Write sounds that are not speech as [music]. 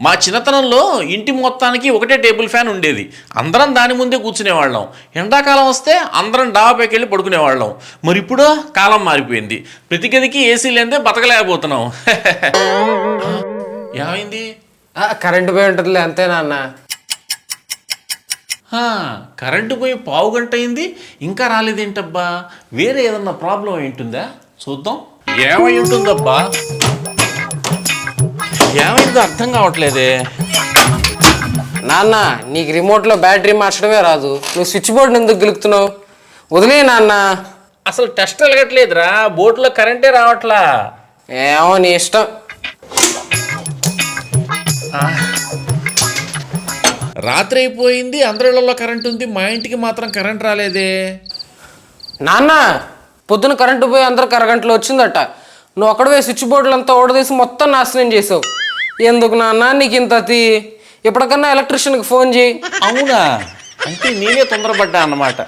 మా చిన్నతనంలో ఇంటి మొత్తానికి ఒకటే టేబుల్ ఫ్యాన్ ఉండేది. అందరం దాని ముందే కూర్చునేవాళ్ళం. ఎండాకాలం వస్తే అందరం డాబాపైకి వెళ్ళి పడుకునేవాళ్ళం. మరి ఇప్పుడు? కాలం మారిపోయింది. ప్రతి గదికి ఏసీ లేదే బతకలేకపోతున్నాం. [laughs] ఏమైంది? ఆ, కరెంటు పోయి ఉంటుందిలే అంతే నాన్న. హా, కరెంటు పోయి పావు గంట అయింది. ఇంకా రాలేదేంటబ్బా? వేరే ఏదన్నా ప్రాబ్లం ఏంటుందా చూద్దాం. ఏమై ఉంటుందబ్బా? ఏమైందో అర్థం కావట్లేదే. నాన్న నీకు రిమోట్లో బ్యాటరీ మార్చడమే రాదు. నువ్వు స్విచ్ బోర్డు ఎందుకు గెలుపుతున్నావు వదిలే నాన్న. అసలు టెస్ట్ వెలగట్లేదురా బోట్లో కరెంటే రావట్లా. ఏమో నీ ఇష్టం. రాత్రి అయిపోయింది అందరిలో కరెంట్ ఉంది మా ఇంటికి మాత్రం కరెంట్ రాలేదే. నాన్న పొద్దున కరెంటు పోయి అందరు కరగంటలో వచ్చిందట. నువ్వు అక్కడవే స్విచ్ బోర్డులు అంతా ఓడదీసి మొత్తం నాశనం చేసావు. ఎందుకు నాన్న? నీకు ఇంత అతి ఎప్పటికన్నా ఎలక్ట్రీషియన్కి ఫోన్ చేయి. అవునా? అంటే నేనే తొందరపడ్డా అన్నమాట.